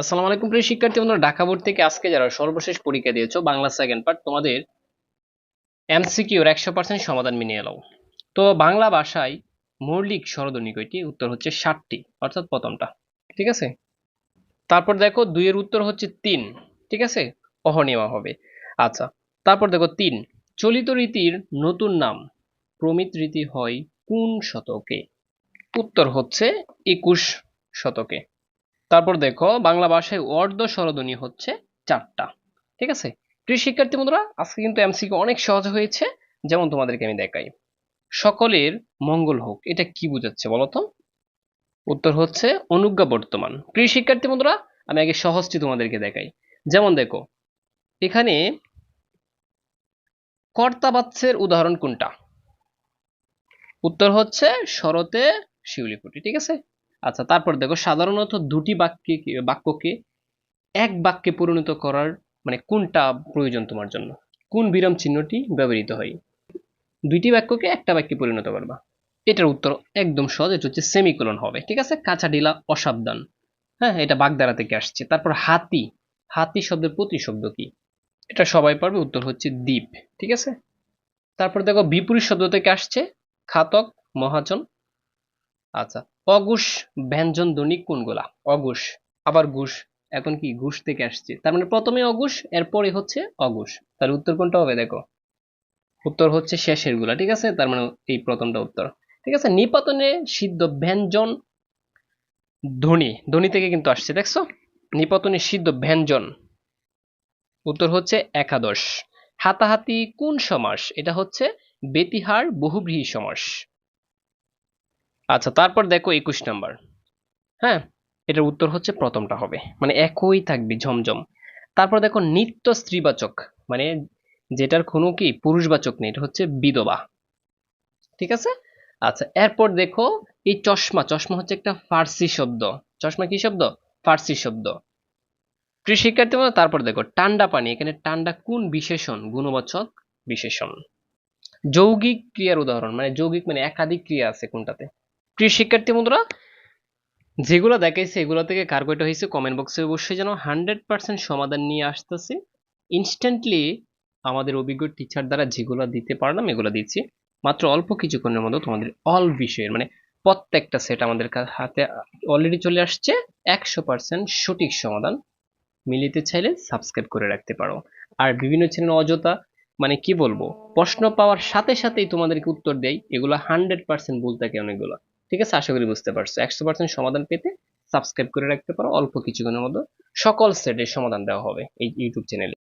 আসসালামু আলাইকুম প্রিয় শিক্ষার্থী, বন্ধুরা, ঢাকা বোর্ড থেকে আজকে যারা সর্বশেষ পরীক্ষা দিয়েছ, বাংলা সেকেন্ড পার্ট তোমাদের এমসিকিউর একশো পার্সেন্ট সমাধান মিলিয়ে এলাও তো বাংলা ভাষায় মৌলিক স্বরধ্বনি কয়টি উত্তর হচ্ছে ষাটটি, অর্থাৎ প্রথমটা, ঠিক আছে? তারপর দেখো, দুইয়ের উত্তর হচ্ছে তিন, ঠিক আছে? অহনিমা হবে। আচ্ছা তারপর দেখো তিন, চলিত রীতির নতুন নাম, প্রমিত রীতি হয় কোন শতকে? উত্তর হচ্ছে একুশ শতকে। তারপর দেখো, বাংলা ভাষায় অর্ধ স্বরধ্বনি হচ্ছে চারটা। ঠিক আছে? প্রিয় শিক্ষার্থী বন্ধুরা, আজকে কিন্তু এমসিকিউ অনেক সহজ হয়েছে, যেমন তোমাদেরকে আমি দেখাই। সকলের মঙ্গল হোক, এটা কি বোঝাচ্ছে বলতো উত্তর হচ্ছে অনুজ্ঞা বর্তমান। প্রিয় শিক্ষার্থী বন্ধুরা, আমি আগে সহজটি তোমাদেরকে দেখাই। যেমন দেখো, এখানে কর্তাবাচ্যের উদাহরণ কোনটা? উত্তর হচ্ছে শরতে শিউলি ফুটি ঠিক আছে? আচ্ছা তারপর দেখো, সাধারণত দুটি বাক্যে বাক্যকে এক বাক্যে পরিণত করার মানে কোনটা প্রয়োজন তোমার জন্য? কোন বিরাম চিহ্নটি ব্যবহৃত হয়? দুইটি বাক্যকে একটা বাক্যে পরিণত করবা। এটার উত্তর একদম সহজ, এটা হচ্ছে সেমিকোলন হবে, ঠিক আছে? কাঁচা ডিলা অসাবধান। হ্যাঁ এটা বাগদারা থেকে আসছে। তারপর হাতি হাতি শব্দের প্রতিশব্দ কি? এটা সবাই পারবে, উত্তর হচ্ছে দ্বীপ, ঠিক আছে? তারপর দেখো, বিপরীত শব্দ থেকে আসছে, খাতক, মহাজন। আচ্ছা অঘুষ ব্যঞ্জন ধ্বনি কোনগুলা? অঘুষ আবার ঘুষ এখন কি ঘুষ থেকে আসছে? তার মানে প্রথমে অঘুষ এরপরে হচ্ছে অঘুষ তার উত্তর কোনটা হবে দেখো? উত্তর হচ্ছে শেষেরগুলা ঠিক আছে? তার মানে এই প্রথমটা উত্তর। ঠিক আছে? নিপাতনে সিদ্ধ ব্যঞ্জন ধ্বনি ধ্বনি থেকে কিন্তু আসছে, দেখছ? নিপাতনে সিদ্ধ ব্যঞ্জন। উত্তর হচ্ছে একাদশ। হাতাহাতি কোন সমাস? এটা হচ্ছে বেতিহার বহুব্রীহি সমাস। আচ্ছা তারপর দেখো একুশ নাম্বার। হ্যাঁ এটার উত্তর হচ্ছে প্রথমটা হবে। মানে একই থাকবে ঝমঝম। তারপর দেখো নিত্য স্ত্রীবাচক। মানে যেটার কোনো কি পুরুষবাচক নেই এটা হচ্ছে বিধবা। ঠিক আছে? আচ্ছা এরপর দেখো এই চশমা। চশমা হচ্ছে একটা ফার্সি শব্দ। চশমা কি শব্দ? ফার্সি শব্দ। শিক্ষার্থী বন্ধুরা, তারপর দেখো টান্ডা পানি। এখানে টান্ডা কোন বিশেষণ? গুণবাচক বিশেষণ। যৌগিক ক্রিয়ার উদাহরণ। মানে যৌগিক মানে একাধিক ক্রিয়া আছে কোনটাতে। প্রিয় শিক্ষার্থী বন্ধুরা, যেগুলো দেখাইছে এগুলো থেকে কার কয়টা হয়েছে কমেন্ট বক্সে অবশ্যই যেন হান্ড্রেড পার্সেন্ট সমাধান নিয়ে আসতেছি। ইনস্ট্যান্টলি আমাদের অভিজ্ঞ টিচার দ্বারা যেগুলো দিতে পারলাম, এগুলো দিচ্ছি। মাত্র অল্প কিছুক্ষণের মধ্যে তোমাদের অল বিষয়ের মানে প্রত্যেকটা সেট আমাদের হাতে অলরেডি চলে আসছে। একশো পার্সেন্ট সঠিক সমাধান। মিলিতে চাইলে সাবস্ক্রাইব করে রাখতে পারো। আর বিভিন্ন চ্যানেল অযথা মানে কি বলব, প্রশ্ন পাওয়ার সাথে সাথেই তোমাদেরকে উত্তর দেয় এগুলো হান্ড্রেড পার্সেন্ট ভুল থাকে অনেকগুলো। ঠিক আছে? আশা করি বুঝতে পারছ। একশো পার্সেন্ট সমাধান পেতে সাবস্ক্রাইব করে রাখতে পারো। অল্প কিছুক্ষণের মধ্যে সকল সেটের সমাধান দেওয়া হবে এই ইউটিউব চ্যানেলে